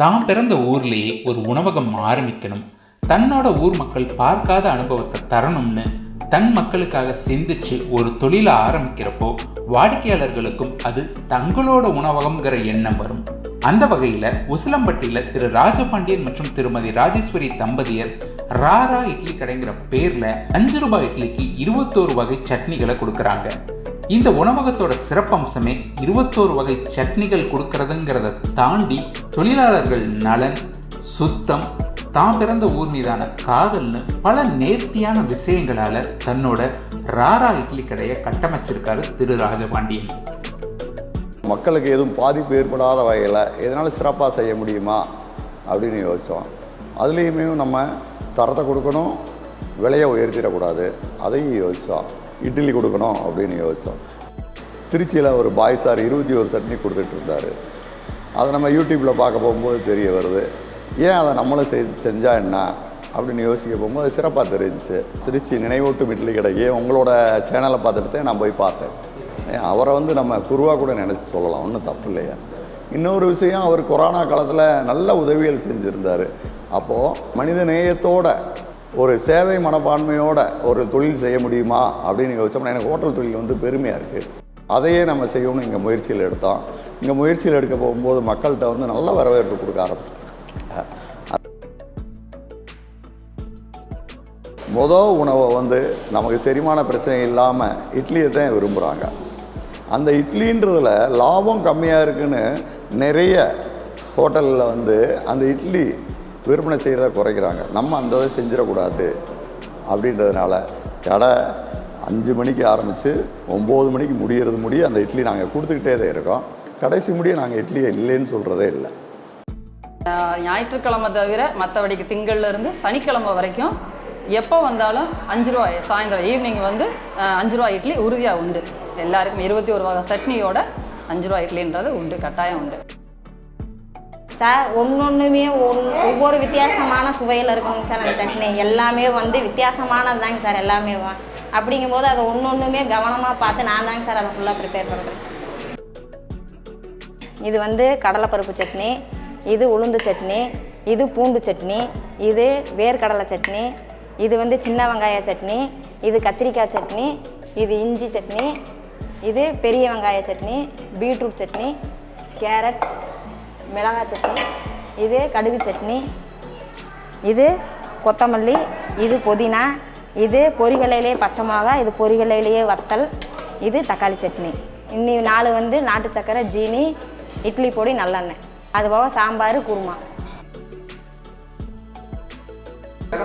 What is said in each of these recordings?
தான் பிறந்த ஊர்லேயே ஒரு உணவகம் ஆரம்பிக்கணும். தன்னோட ஊர் மக்கள் பார்க்காத அனுபவத்தை தரணும்னு தன் மக்களுக்காக சிந்திச்சு ஒரு தொழிலை ஆரம்பிக்கிறப்போ வாடிக்கையாளர்களுக்கும் அது தங்களோட உணவகம்ங்கிற எண்ணம் வரும். அந்த வகையில் உசிலம்பட்டியில் திரு ராஜபாண்டியன் மற்றும் திருமதி ராஜேஸ்வரி தம்பதியர் ராரா இட்லி கடைங்கிற பேர்ல அஞ்சு ரூபாய் இட்லிக்கு இருபத்தோரு வகை சட்னிகளை கொடுக்கறாங்க. இந்த உணவகத்தோட சிறப்பம்சமே இருபத்தோரு வகை சட்னிகள் கொடுக்கறதுங்கிறத தாண்டி தொழிலாளர்கள் நலன் சுத்தம் தான் பிறந்த ஊர் மீதான காதல்னு பல நேர்த்தியான விஷயங்களால தன்னோட ராரா இட்லி கடையை கட்டமைச்சிருக்காரு திரு ராஜபாண்டியன். மக்களுக்கு எதுவும் பாதிப்பு ஏற்படாத வகையில் எதனால் சிறப்பாக செய்ய முடியுமா அப்படின்னு யோசித்தோம் அதுலேயுமே நம்ம தரத்தை கொடுக்கணும் விலையை உயர்த்திடக்கூடாது அதையும் யோசித்தோம் இட்லி கொடுக்கணும் அப்படின்னு யோசித்தோம். திருச்சியில் ஒரு பாய் சார் இருபத்தி ஒரு சட்னி கொடுத்துட்டு இருந்தார். அதை நம்ம யூடியூப்பில் பார்க்க போகும்போது தெரிய வருது. ஏன் அதை நம்மளும் செய் செஞ்சால் என்ன? அப்படின்னு யோசிக்க போகும்போது சிறப்பாக தெரிஞ்சுச்சு. திருச்சி நினைவூட்டும் இட்லி கடைக்கு உங்களோட சேனலை பார்த்துட்டு நான் போய் பார்த்தேன். அவரை வந்து நம்ம குருவாக கூட நினச்சி சொல்லலாம். ஒன்றும் தப்பு இல்லையா? இன்னொரு விஷயம் அவர் கொரோனா காலத்தில் நல்ல உதவிகள் செஞ்சுருந்தார். அப்போது மனித நேயத்தோட ஒரு சேவை மனப்பான்மையோட ஒரு தொழில் செய்ய முடியுமா அப்படின்னு யோசிச்சோம்னா எனக்கு ஹோட்டல் தொழில் வந்து பெருமையாக இருக்குது அதையே நம்ம செய்யணும்னு இங்கே முயற்சியில் எடுத்தோம். இங்கே முயற்சியில் எடுக்க போகும்போது மக்கள்கிட்ட வந்து நல்ல வரவேற்பு கொடுக்க ஆரம்பிச்சிட்டாங்க. மொதல் உணவை வந்து நமக்கு செரிமான பிரச்சனை இல்லாமல் இட்லியை தான் விரும்புகிறாங்க அந்த இட்லின்றதுல லாபம் கம்மியாக இருக்குன்னு நிறைய ஹோட்டலில் வந்து அந்த இட்லி விற்பனை செய்கிறத குறைக்கிறாங்க. நம்ம அந்த இதை செஞ்சிடக்கூடாது. அப்படின்றதுனால கடை அஞ்சு மணிக்கு ஆரம்பித்து ஒம்பது மணிக்கு முடிகிறது முடிய அந்த இட்லி நாங்கள் கொடுத்துக்கிட்டே தான் இருக்கோம். கடைசி முடிய நாங்கள் இட்லியை இல்லைன்னு சொல்கிறதே இல்லை. ஞாயிற்றுக்கிழமை தவிர மற்றபடிக்கு திங்கள்லேருந்து சனிக்கிழமை வரைக்கும் எப்போ வந்தாலும் அஞ்சு ரூபாய் சாயந்தரம் ஈவினிங் வந்து அஞ்சு ரூபாய் இட்லி உறுதியாக உண்டு. எல்லாருக்கும் இருபத்தி ஒரு வகை சட்னியோட அஞ்சு ரூபாய் இட்லின்றது உண்டு கட்டாயம் உண்டு. சார் ஒன்று ஒன்றுமே ஒன் ஒவ்வொரு வித்தியாசமான சுவையில் இருக்கணுங்க சார் அந்த சட்னி. எல்லாமே வந்து வித்தியாசமானது தாங்க சார் எல்லாமே அப்படிங்கும்போது அதை ஒன்று ஒன்றுமே கவனமாக பார்த்து நான் தாங்க சார் அதை ஃபுல்லாக ப்ரிப்பேர் பண்ணுறேன் இது வந்து கடலைப்பருப்பு சட்னி இது உளுந்து சட்னி இது பூண்டு சட்னி இது வேர்க்கடலை சட்னி இது வந்து சின்ன வெங்காய சட்னி இது கத்திரிக்காய் சட்னி இது இஞ்சி சட்னி இது பெரிய வெங்காய சட்னி பீட்ரூட் சட்னி கேரட் மிளகாய் சட்னி இது கடுகு சட்னி இது கொத்தமல்லி இது புதினா இது பொரிகலையிலே பச்சை மிளகா இது பொரிகலையிலேயே வத்தல் இது தக்காளி சட்னி. இன்னி நாலு வந்து நாட்டு சக்கரை ஜீனி இட்லி பொடி நல்லெண்ணெய். அது போக சாம்பார் குருமா.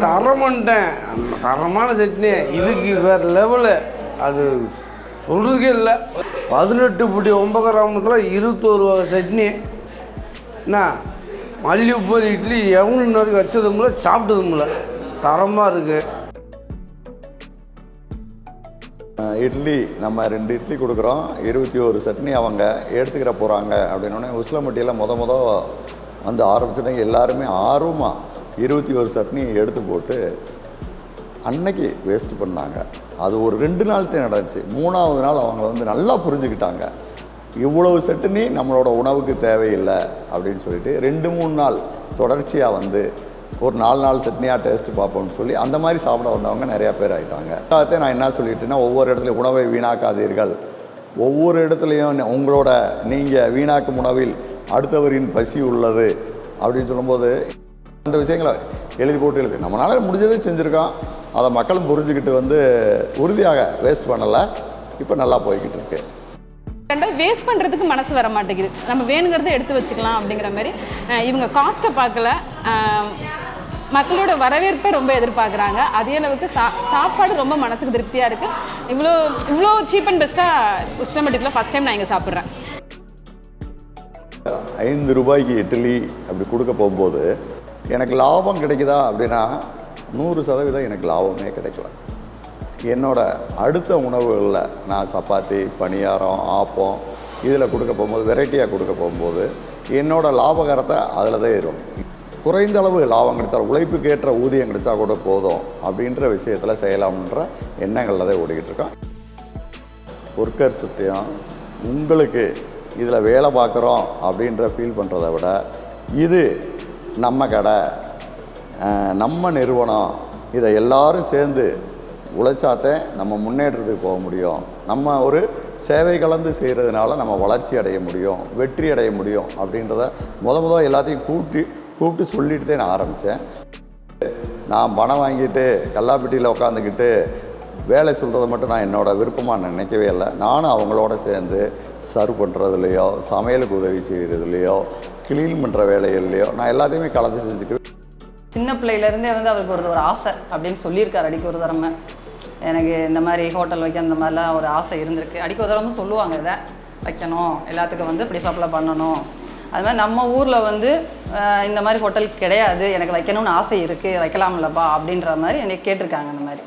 தரமன்ட்டேன் தரமான சட்னி இதுக்கு வேறு லெவலு அது சொல்கிறதுக்கே இல்லை. பதினெட்டு புள்ளி ஒன்பது கிராமத்தில் இருபத்தோரு வகை சட்னி என்ன? மல்லிகைப்பூ இட்லி எவ்வளோ இன்ன வரைக்கும் வச்சதும் இல்லை சாப்பிட்டதும் இல்லை தரமாக இருக்குது இட்லி நம்ம ரெண்டு இட்லி கொடுக்குறோம். இருபத்தி ஒரு சட்னி அவங்க எடுத்துக்கிற போகிறாங்க அப்படின்னோடனே உசிலம்பட்டியில் முத முத வந்து ஆரம்பிச்சிட்டாங்க எல்லாருமே ஆர்வமாக இருபத்தி ஒரு சட்னி எடுத்து போட்டு அன்னைக்கு வேஸ்ட் பண்ணாங்க. அது ஒரு ரெண்டு நாள் தான் நடந்துச்சு. மூணாவது நாள் அவங்க வந்து நல்லா புரிஞ்சுக்கிட்டாங்க. இவ்வளவு சட்னி நம்மளோட உணவுக்கு தேவையில்லை அப்படின்னு சொல்லிட்டு ரெண்டு மூணு நாள் தொடர்ச்சியாக வந்து ஒரு நாலு நாள் சட்னியாக டேஸ்ட் பார்ப்போம்னு சொல்லி அந்த மாதிரி சாப்பிட வந்தவங்க நிறையா பேர் ஆகிட்டாங்க அதை நான் என்ன சொல்லிட்டேன்னா ஒவ்வொரு இடத்துலையும் உணவை வீணாக்காதீர்கள். ஒவ்வொரு இடத்துலையும் உங்களோட நீங்கள் வீணாக்கும் உணவில் அடுத்தவரின் பசி உள்ளது அப்படின்னு சொல்லும்போது அந்த விஷயங்களை எழுதி போட்டு எழுதி. நம்மளால முடிஞ்சதை செஞ்சுருக்கோம் அதை மக்களும் புரிஞ்சுக்கிட்டு வந்து உறுதியாக வேஸ்ட் பண்ணலை. இப்போ நல்லா போய்கிட்டு இருக்குது ரெண்டாவது வேஸ்ட் பண்ணுறதுக்கு மனசு வர மாட்டேங்குது. நம்ம வேணுங்கிறத எடுத்து வச்சுக்கலாம் அப்படிங்கிற மாதிரி இவங்க காஸ்ட்டை பார்க்கல. மக்களோட வரவேற்பை ரொம்ப எதிர்பார்க்குறாங்க. அதே அளவுக்கு சா சாப்பாடு ரொம்ப மனசுக்கு திருப்தியாக இருக்குது இவ்வளோ இவ்வளோ சீப் அண்ட் பெஸ்ட்டாக உஷ்ணமட்டிக்கில் ஃபஸ்ட் டைம் நான் இங்கே சாப்பிட்றேன். ஐந்து ரூபாய்க்கு இட்லி அப்படி கொடுக்க போகும்போது எனக்கு லாபம் கிடைக்குதா அப்படின்னா நூறு சதவீதம் எனக்கு லாபமே கிடைக்கல. என்னோடய அடுத்த உணவுகளில் நான் சப்பாத்தி பணியாரம் ஆப்பம் இதில் கொடுக்க போகும்போது வெரைட்டியாக கொடுக்க போகும்போது என்னோடய லாபகரத்தை அதில் தான் ஏறும். குறைந்த அளவு லாபம் கிடைத்தால் உழைப்புக்கு ஏற்ற ஊதியம் கிடைச்சா கூட போதும் அப்படின்ற விஷயத்தில் செய்யலாம்ன்ற எண்ணங்களில் தான் ஓடிக்கிட்டு இருக்கோம். சுத்தியம் உங்களுக்கு இதில் வேலை பார்க்குறோம் அப்படின்ற ஃபீல் பண்ணுறத விட இது நம்ம கடை நம்ம நிறுவனம் இதை எல்லாரும் சேர்ந்து உழைச்சாத்தே நம்ம முன்னேற்றத்துக்கு போக முடியும். நம்ம ஒரு சேவை கலந்து செய்கிறதுனால நம்ம வளர்ச்சி அடைய முடியும் வெற்றி அடைய முடியும் அப்படின்றத முத முத எல்லாத்தையும் கூப்பிட்டு கூப்பிட்டு சொல்லிட்டு தான் நான் ஆரம்பித்தேன் நான் பணம் வாங்கிட்டு கல்லாப்பட்டியில் உட்காந்துக்கிட்டு வேலை சொல்கிறத மட்டும் நான் என்னோட விருப்பமாக நினைக்கவே இல்லை. நானும் அவங்களோட சேர்ந்து சர்வ் பண்ணுறதுலையோ சமையலுக்கு உதவி செய்கிறதுலையோ க்ளீன் பண்ணுற வேலைகள்லையோ நான் எல்லாத்தையுமே கலந்து செஞ்சுக்கிறேன் சின்ன பிள்ளையிலேருந்தே வந்து அவருக்கு ஒரு ஒரு ஆசை அப்படின்னு சொல்லியிருக்காரு அடிக்க ஒரு தரமை. எனக்கு இந்த மாதிரி ஹோட்டல் வைக்க அந்த மாதிரிலாம் ஒரு ஆசை இருந்திருக்கு. அடிக்க ஒரு தரமும் சொல்லுவாங்க இதை வைக்கணும். எல்லாத்துக்கும் வந்து இப்படி சப்ளை பண்ணணும். அது மாதிரி நம்ம ஊரில் வந்து இந்த மாதிரி ஹோட்டல் கிடையாது. எனக்கு வைக்கணும்னு ஆசை இருக்குது வைக்கலாம்லப்பா அப்படின்ற மாதிரி என்னை கேட்டிருக்காங்க இந்த மாதிரி.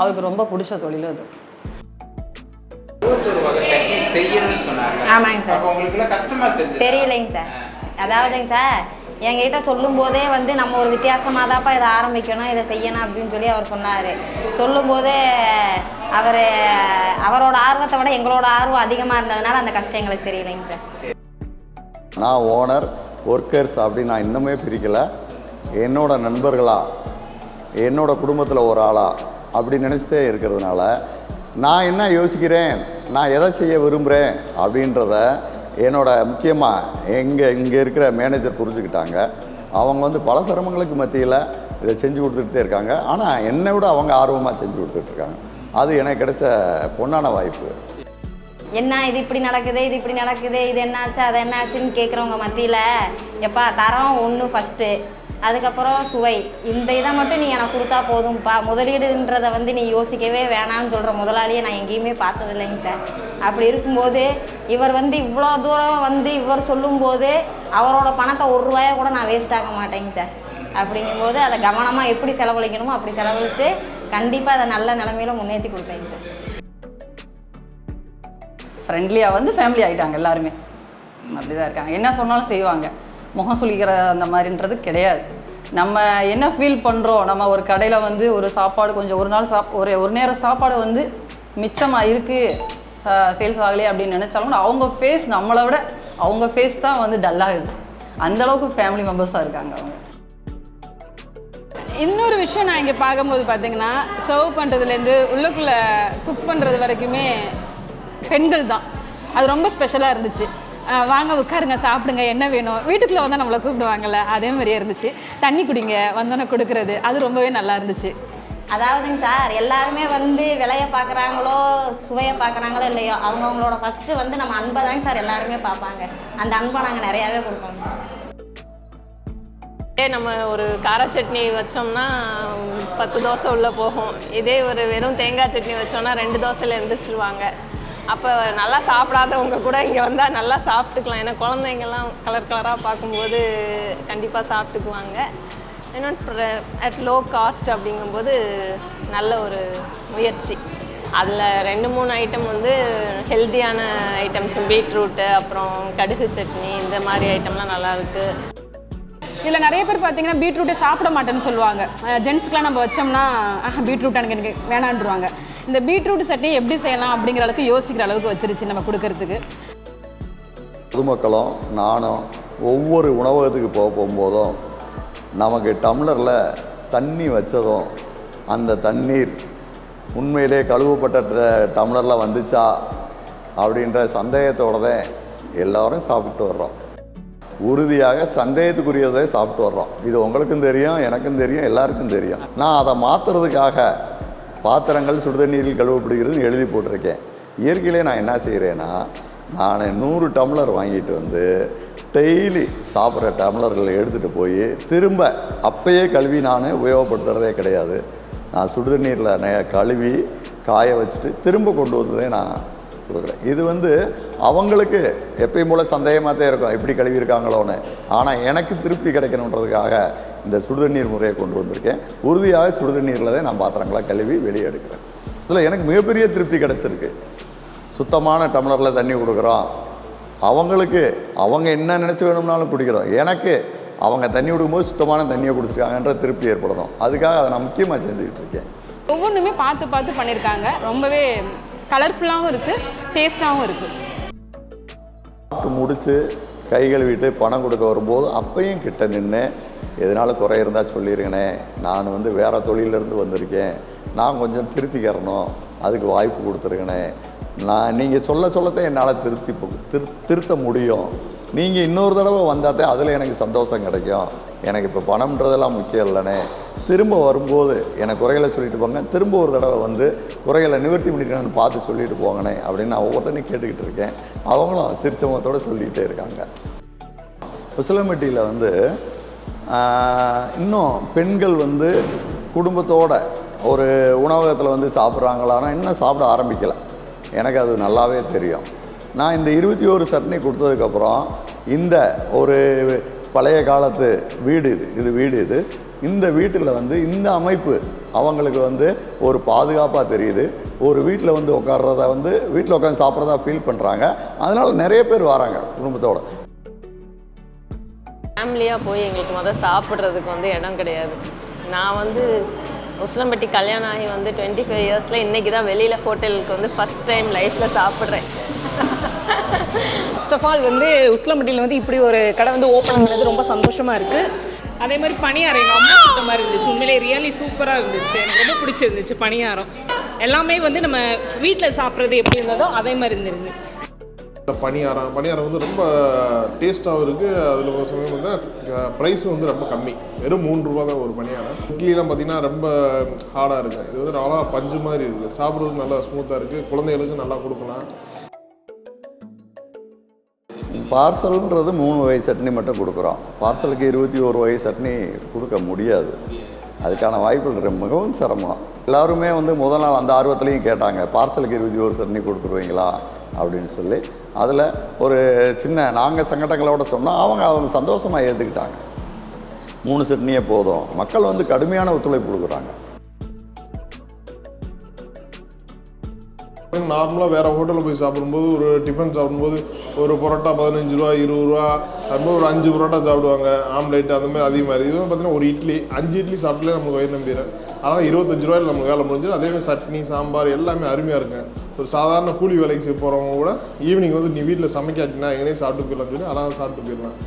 அவருக்கு ரொம்ப பிடிச்ச தொழில் அது. ஆமாங்க சார். தெரியலைங்க சார். அதாவதுங்க சார் எங்ககிட்ட சொல்லும்போதே வந்து நம்ம ஒரு வித்தியாசமாக தான்ப்பா இதை ஆரம்பிக்கணும் இதை செய்யணும் அப்படின்னு சொல்லி அவர் சொன்னார். சொல்லும்போதே அவர் அவரோட ஆர்வத்தை விட எங்களோட ஆர்வம் அதிகமாக இருந்ததுனால அந்த கஷ்டம் எங்களுக்கு தெரியலைங்க சார். நான் ஓனர் ஒர்க்கர்ஸ் அப்படின்னு நான் இன்னுமே பிரிக்கலை. என்னோட நண்பர்களா என்னோட குடும்பத்தில் ஒரு ஆளா அப்படி நினச்சிட்டே இருக்கிறதுனால நான் என்ன யோசிக்கிறேன் நான் எதை செய்ய விரும்புகிறேன் அப்படின்றத என்னோட முக்கியமாக எங்கே இங்கே இருக்கிற மேனேஜர் புரிஞ்சுக்கிட்டாங்க. அவங்க வந்து பல சிரமங்களுக்கு மத்தியில் இதை செஞ்சு கொடுத்துட்டே இருக்காங்க. ஆனால் என்னை விட அவங்க ஆர்வமாக செஞ்சு கொடுத்துட்ருக்காங்க அது எனக்கு கிடைச்ச பொன்னான வாய்ப்பு. என்ன இது இப்படி நடக்குது இது இப்படி நடக்குது இது என்னாச்சு அது என்னாச்சுன்னு கேட்குறவங்க மத்தியில் எப்பா தரம் ஒன்று ஃபஸ்ட்டு அதுக்கப்புறம் சுவை. இந்த இதை மட்டும் நீ எனக்கு கொடுத்தா போதும்ப்பா முதலீடுன்றதை வந்து நீ யோசிக்கவே வேணாம்னு சொல்கிற முதலாளியை நான் எங்கேயுமே பார்த்ததில்லைங்க சார். அப்படி இருக்கும்போது இவர் வந்து இவ்வளோ தூரம் வந்து இவர் சொல்லும்போது அவரோட பணத்தை ஒரு ரூபாயை கூட நான் வேஸ்ட் ஆக மாட்டேங்க சார். அப்படிங்கும்போது அதை கவனமாக எப்படி செலவழிக்கணுமோ அப்படி செலவழித்து கண்டிப்பாக அதை நல்ல நிலமையில முன்னேற்றி கொடுப்பேங்க சார். ஃப்ரெண்ட்லியாக வந்து ஃபேமிலி ஆகிட்டாங்க எல்லாருமே. அப்படி தான் இருக்காங்க. என்ன சொன்னாலும் செய்வாங்க. முகம் சுளிக்கிற அந்த மாதிரின்றது கிடையாது. நம்ம என்ன ஃபீல் பண்ணுறோம் நம்ம ஒரு கடையில் வந்து ஒரு சாப்பாடு கொஞ்சம் ஒரு நாள் சாப் ஒரு ஒரு நேரம் சாப்பாடு வந்து மிச்சமாக இருக்குது சேல்ஸ் ஆகலையே அப்படின்னு நினச்சாலும் அவங்க ஃபேஸ் நம்மளை விட அவங்க ஃபேஸ் தான் வந்து டல்லாகுது அந்த அளவுக்கு ஃபேமிலி மெம்பர்ஸாக இருக்காங்க அவங்க. இன்னொரு விஷயம் நான் இங்கே பார்க்கும்போது பார்த்தீங்கன்னா சர்வ் பண்ணுறதுலேருந்து உள்ளுக்குள்ளே குக் பண்ணுறது வரைக்குமே பெண்கள் தான். அது ரொம்ப ஸ்பெஷலாக இருந்துச்சு. வாங்க உட்காருங்க சாப்பிடுங்க என்ன வேணும்? வீட்டுக்குள்ளே வந்தால் நம்மளை கூப்பிடுவாங்கல்ல அதே மாதிரியே இருந்துச்சு. தண்ணி குடிங்க வந்தோன்னே கொடுக்குறது அது ரொம்பவே நல்லா இருந்துச்சு. அதாவதுங்க சார் எல்லாருமே வந்து விலையை பார்க்குறாங்களோ சுவையை பார்க்குறாங்களோ இல்லையோ அவங்கவுங்களோட ஃபஸ்ட்டு வந்து நம்ம அன்பை தாங்க சார் எல்லாருமே பார்ப்பாங்க. அந்த அன்பை நாங்கள் நிறையாவே கொடுப்போம். இதே நம்ம ஒரு கார சட்னி வச்சோம்னா பத்து தோசை உள்ளே போகும். இதே ஒரு வெறும் தேங்காய் சட்னி வச்சோம்னா ரெண்டு தோசையில் எழுந்திரிச்சிருவாங்க அப்போ நல்லா சாப்பிடாதவங்க கூட இங்கே வந்தால் நல்லா சாப்பிட்டுக்கலாம். ஏன்னா குழந்தைங்கெல்லாம் கலர் கலராக பார்க்கும்போது கண்டிப்பாக சாப்பிட்டுக்குவாங்க. இன்னொன்று அட் லோ காஸ்ட் அப்படிங்கும்போது நல்ல ஒரு முயற்சி. அதில் ரெண்டு மூணு ஐட்டம் வந்து ஹெல்த்தியான ஐட்டம்ஸும் பீட்ரூட்டு அப்புறம் கடுகு சட்னி இந்த மாதிரி ஐட்டம்லாம் நல்லாயிருக்கு இதில் நிறைய பேர் பார்த்தீங்கன்னா பீட்ரூட்டே சாப்பிட மாட்டேன்னு சொல்லுவாங்க. ஜென்ஸ்க்குலாம் நம்ம வச்சோம்னா பீட்ரூட் எனக்கு எனக்கு வேணான்றுவாங்க. இந்த பீட்ரூட் சட்னி எப்படி செய்யலாம் அப்படிங்கிற அளவுக்கு யோசிக்கிற அளவுக்கு வச்சிருச்சு நம்ம கொடுக்கறதுக்கு. பொதுமக்களும் நானும் ஒவ்வொரு உணவகத்துக்கு போக போகும்போதும் நமக்கு டம்ளரில் தண்ணி வச்சதும் அந்த தண்ணீர் உண்மையிலே கழுவப்பட்ட டம்ளரில் வந்துச்சா அப்படின்ற சந்தேகத்தோட தான் எல்லோரும் சாப்பிட்டு வர்றோம். உறுதியாக சந்தேகத்துக்குரியதை சாப்பிட்டு வர்றோம். இது உங்களுக்கும் தெரியும் எனக்கும் தெரியும் எல்லாருக்கும் தெரியும். நான் அதை மாற்றுறதுக்காக பாத்திரங்கள் சுடுதண்ணீரில் கழுவப்படுகிறது எழுதி போட்டிருக்கேன். இயற்கையிலே நான் என்ன செய்கிறேன்னா நான் நூறு டம்ளர் வாங்கிட்டு வந்து டெய்லி சாப்பிட்ற டம்ளர்களை எடுத்துகிட்டு போய் திரும்ப அப்பயே கழுவி நான் உபயோகப்படுத்துகிறதே கிடையாது. நான் சுடுதண்ணீரில் நெ- கழுவி காய வச்சுட்டு திரும்ப கொண்டு வந்ததே நான் கொடுக்குறேன் இது வந்து அவங்களுக்கு எப்பயும் போல் சந்தேகமாக தான் இருக்கும். எப்படி கழுவியிருக்காங்களோன்னு. ஆனால் எனக்கு திருப்தி கிடைக்கணுன்றதுக்காக இந்த சுடுதண்ணீர் முறையை கொண்டு வந்திருக்கேன். உறுதியாக சுடுதண்ணீரில் தான் நான் பாத்திரங்களை கழுவி வெளியே எடுக்கிறேன். இதில் எனக்கு மிகப்பெரிய திருப்தி கிடச்சிருக்கு. சுத்தமான டம்ளரில் தண்ணி கொடுக்குறோம். அவங்களுக்கு அவங்க என்ன நினச்சி வேணும்னாலும் குடிக்கிறோம். எனக்கு அவங்க தண்ணி கொடுக்கும்போது சுத்தமான தண்ணியை குடிச்சிருக்காங்கன்ற திருப்தி ஏற்படணும் அதுக்காக அதை நான் முக்கியமாக செஞ்சுக்கிட்டு இருக்கேன். ஒவ்வொன்றுமே பார்த்து பார்த்து பண்ணியிருக்காங்க. ரொம்பவே கலர்ஃபுல்லாகவும் இருக்குது டேஸ்ட்டாகவும் இருக்குது சாப்பிட்டு முடித்து கை கழுவிட்டு பணம் கொடுக்க வரும்போது அப்பையும் கிட்ட நின்று எதனால குறை இருந்தால் சொல்லிருங்கண்ணே நான் வந்து வேறு தொழிலிருந்து வந்திருக்கேன். நான் கொஞ்சம் திருத்திக்கிறணும் அதுக்கு வாய்ப்பு கொடுத்துருங்கண்ணே நான் நீங்கள் சொல்ல சொல்லத்தான் என்னால் திருத்தி திரு திருத்த முடியும். நீங்கள் இன்னொரு தடவை வந்தால் தான் அதில் எனக்கு சந்தோஷம் கிடைக்கும். எனக்கு இப்போ பணம்ன்றதெல்லாம் முக்கியம் இல்லைண்ணே. திரும்ப வரும்போது எனக்கு குறைகளை சொல்லிட்டு போங்க. திரும்ப ஒரு தடவை வந்து குறைகளை நிவர்த்தி பண்ணிக்கிறேன்னு பார்த்து சொல்லிட்டு போங்கண்ணே அப்படின்னு நான் ஒவ்வொருத்தனையும் கேட்டுக்கிட்டு இருக்கேன். அவங்களும் சிரிச்ச முகத்தோடு சொல்லிகிட்டே இருக்காங்க. உசிலம்பட்டியில் வந்து இன்னும் பெண்கள் வந்து குடும்பத்தோட ஒரு உணவகத்தில் வந்து சாப்பிட்றாங்களான்னா இன்னும் சாப்பிட ஆரம்பிக்கலை. எனக்கு அது நல்லாவே தெரியும். நான் இந்த இருபத்தி ஒரு சட்னி கொடுத்ததுக்கப்புறம் இந்த ஒரு பழைய காலத்து வீடு இது. இது வீடு இது. இந்த வீட்டில் வந்து இந்த அமைப்பு அவங்களுக்கு வந்து ஒரு பாதுகாப்பாக தெரியுது. ஒரு வீட்டில் வந்து உட்கார்றத வந்து வீட்டில் உட்காந்து சாப்பிட்றதா ஃபீல் பண்ணுறாங்க அதனால் நிறைய பேர் வராங்க குடும்பத்தோட. ஃபேமிலியாக போய் எங்களுக்கு மொதல் சாப்பிட்றதுக்கு வந்து இடம் கிடையாது. நான் வந்து உசிலம்பட்டி கல்யாணம் ஆகி வந்து டுவெண்ட்டி ஃபைவ் இயர்ஸில் இன்றைக்கி தான் வெளியில் ஹோட்டலுக்கு வந்து ஃபஸ்ட் டைம் லைஃப்பில் சாப்பிட்றேன். ஃபர்ஸ்ட் ஆஃப் ஆல் வந்து உஸ்லம்பட்டியில் வந்து இப்படி ஒரு கடை வந்து ஓப்பன் பண்ணது ரொம்ப சந்தோஷமாக இருக்குது அதே மாதிரி பணியாரம் எங்கள் அம்மா சுத்த மாதிரி இருந்துச்சு. உண்மையிலே ரியலி சூப்பராக இருந்துச்சு. எனக்கு ரொம்ப பிடிச்சிருந்துச்சு பணியாரம் எல்லாமே வந்து நம்ம வீட்டில் சாப்பிட்றது எப்படி இருந்ததோ அதே மாதிரி இருந்துருந்து இந்த பணியாரம் பணியாரம் வந்து ரொம்ப டேஸ்ட்டாகவும் இருக்குது அதில் ஒரு சமயம் வந்து ப்ரைஸும் வந்து ரொம்ப கம்மி. வெறும் மூணு ரூபா தான் ஒரு பணியாரம் இட்லிலாம் பார்த்தீங்கன்னா ரொம்ப ஹார்டாக இருக்குது இது வந்து நல்லா பஞ்சு மாதிரி இருக்குது சாப்பிட்றதுக்கு நல்லா ஸ்மூத்தாக இருக்குது குழந்தைகளுக்கு நல்லா கொடுக்கலாம். பார்சல்ன்றது மூணு வகை சட்னி மட்டும் கொடுக்குறோம். பார்சலுக்கு இருபத்தி ஒரு வகை சட்னி கொடுக்க முடியாது. அதுக்கான வாய்ப்புகள் மிகவும் சிரமம். எல்லாருமே வந்து முதல் நாள் அந்த ஆர்வத்துலேயும் கேட்டாங்க. பார்சலுக்கு இருபத்தி ஒரு சட்னி கொடுத்துருவீங்களா? அப்படின்னு சொல்லி. அதில் ஒரு சின்ன நாங்கள் சங்கடங்களோட சொன்னால் அவங்க அவங்க சந்தோஷமாக ஏற்றுக்கிட்டாங்க மூணு சட்னியே போதும். மக்கள் வந்து கடுமையான ஒத்துழைப்பு கொடுக்குறாங்க. நார்மலாக வேறு ஹோட்டலில் போய் சாப்பிடும்போது ஒரு டிஃபன் சாப்பிடும்போது ஒரு பரோட்டா பதினஞ்சு ரூபா இருபது ரூபா அதுமாதிரி ஒரு அஞ்சு பரோட்டா சாப்பிடுவாங்க. ஆம்லேட் அந்த மாதிரி அதிகமாக இருக்குது இதுவும் பார்த்தீங்கன்னா ஒரு இட்லி அஞ்சு இட்லி சாப்பிட்டாலே நமக்கு வயிறு நம்பிடுறேன் ஆனால் இருபத்தஞ்சு ரூபாயில் நமக்கு வேலை முடிஞ்சிடும். அதேமாதிரி சட்னி சாம்பார் எல்லாமே அருமையாக இருக்கும் ஒரு சாதாரண கூலி வேலைக்கு போகிறவங்க கூட ஈவினிங் வந்து நீ வீட்டில் சமைக்காட்டினா எங்கேயே சாப்பிட்டு போயிடலாம் சொல்லி அழகாக சாப்பிட்டு போயிடலாம்.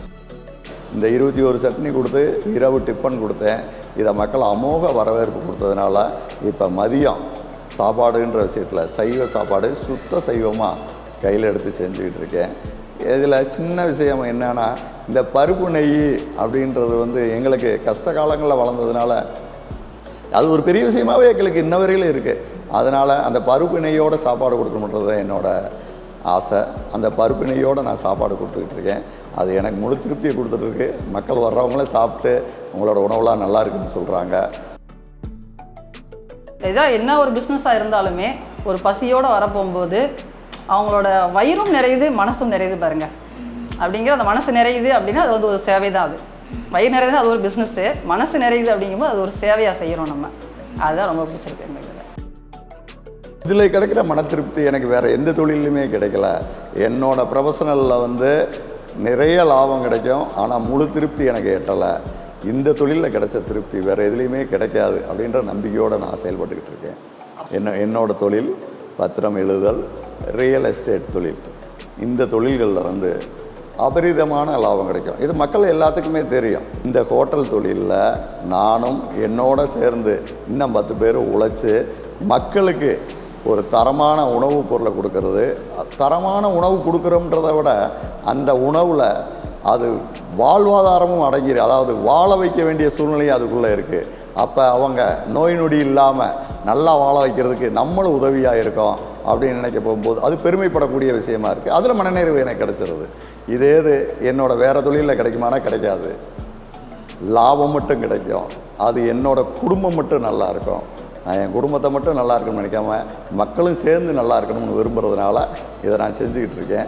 இந்த இருபத்தி ஒரு சட்னி கொடுத்து இரவு டிஃபன் கொடுத்தேன். இதை மக்கள் அமோக வரவேற்பு கொடுத்ததுனால இப்போ மதியம் சாப்பாடுன்ற விஷயத்தில் சைவ சாப்பாடு சுத்த சைவமாக கையில் எடுத்து செஞ்சுக்கிட்டு இருக்கேன் இதில் சின்ன விஷயம் என்னென்னா இந்த பருப்பு நெய் அப்படின்றது வந்து எங்களுக்கு கஷ்ட காலங்களில் வளர்ந்ததுனால அது ஒரு பெரிய விஷயமாவே எங்களுக்கு இன்ன வரையிலும் இருக்குது அதனால் அந்த பருப்பு நெய்யோட சாப்பாடு கொடுக்கணுன்றது தான் என்னோட ஆசை. அந்த பருப்பு நெய்யோடு நான் சாப்பாடு கொடுத்துக்கிட்டு இருக்கேன் அது எனக்கு முழு திருப்தியை கொடுத்துட்ருக்கு மக்கள் வர்றவங்களே சாப்பிட்டு உங்களோட உணவுலாம் நல்லா இருக்குன்னு சொல்கிறாங்க ஏதோ என்ன ஒரு பிஸ்னஸாக இருந்தாலுமே ஒரு பசியோடு வரப்போகும்போது அவங்களோட வயிறும் நிறையுது மனசும் நிறையுது பாருங்கள் அப்படிங்கிற அந்த மனசு நிறையுது அப்படின்னா அது வந்து ஒரு சேவை தான் அது. வயிறு நிறையுது அது ஒரு பிஸ்னஸ்ஸு மனசு நிறையுது அப்படிங்கும்போது அது ஒரு சேவையாக செய்கிறோம் நம்ம. அதுதான் ரொம்ப பிடிச்சிருக்கு எங்களுக்கு இதில். கிடைக்கிற மன திருப்தி எனக்கு வேறு எந்த தொழிலுமே கிடைக்கல. என்னோடய ப்ரொஃபஷனலில் வந்து நிறைய லாபம் கிடைக்கும். ஆனால் முழு திருப்தி எனக்கு எட்டலை. இந்த தொழிலில் கிடைச்ச திருப்தி வேறு எதுலேயுமே கிடைக்காது அப்படின்ற நம்பிக்கையோடு நான் செயல்பட்டுக்கிட்டு இருக்கேன். என்ன என்னோட தொழில் பத்திரம் எழுதுதல் ரியல் எஸ்டேட் தொழில். இந்த தொழில்களில் வந்து அபரிதமான லாபம் கிடைக்கும். இது மக்கள் எல்லாத்துக்குமே தெரியும். இந்த ஹோட்டல் தொழிலில் நானும் என்னோட சேர்ந்து இன்னும் பத்து பேர் உழைச்சி மக்களுக்கு ஒரு தரமான உணவுப் பொருளை கொடுக்கறது. தரமான உணவு கொடுக்குறோன்றதை விட அந்த உணவில் அது வாழ்வாதாரமும் அடங்கிரு அதாவது வாழ வைக்க வேண்டிய சூழ்நிலையும் அதுக்குள்ளே இருக்குது அப்போ அவங்க நோய் நொடி இல்லாமல் நல்லா வாழ வைக்கிறதுக்கு நம்மளும் உதவியாக இருக்கோம் அப்படின்னு நினைக்க போகும்போது அது பெருமைப்படக்கூடிய விஷயமா இருக்குது அதில் மனநிறைவு எனக்கு கிடச்சிருது. இதே இது என்னோடய வேறு தொழிலில் கிடைக்குமானா கிடைக்காது. லாபம் மட்டும் கிடைக்கும். அது என்னோடய குடும்பம் மட்டும் நல்லா இருக்கும். நான் என் குடும்பத்தை மட்டும் நல்லா இருக்கணும்னு நினைக்காம மக்களும் சேர்ந்து நல்லா இருக்கணும்னு விரும்புறதுனால இதை நான் செஞ்சுக்கிட்டு இருக்கேன்.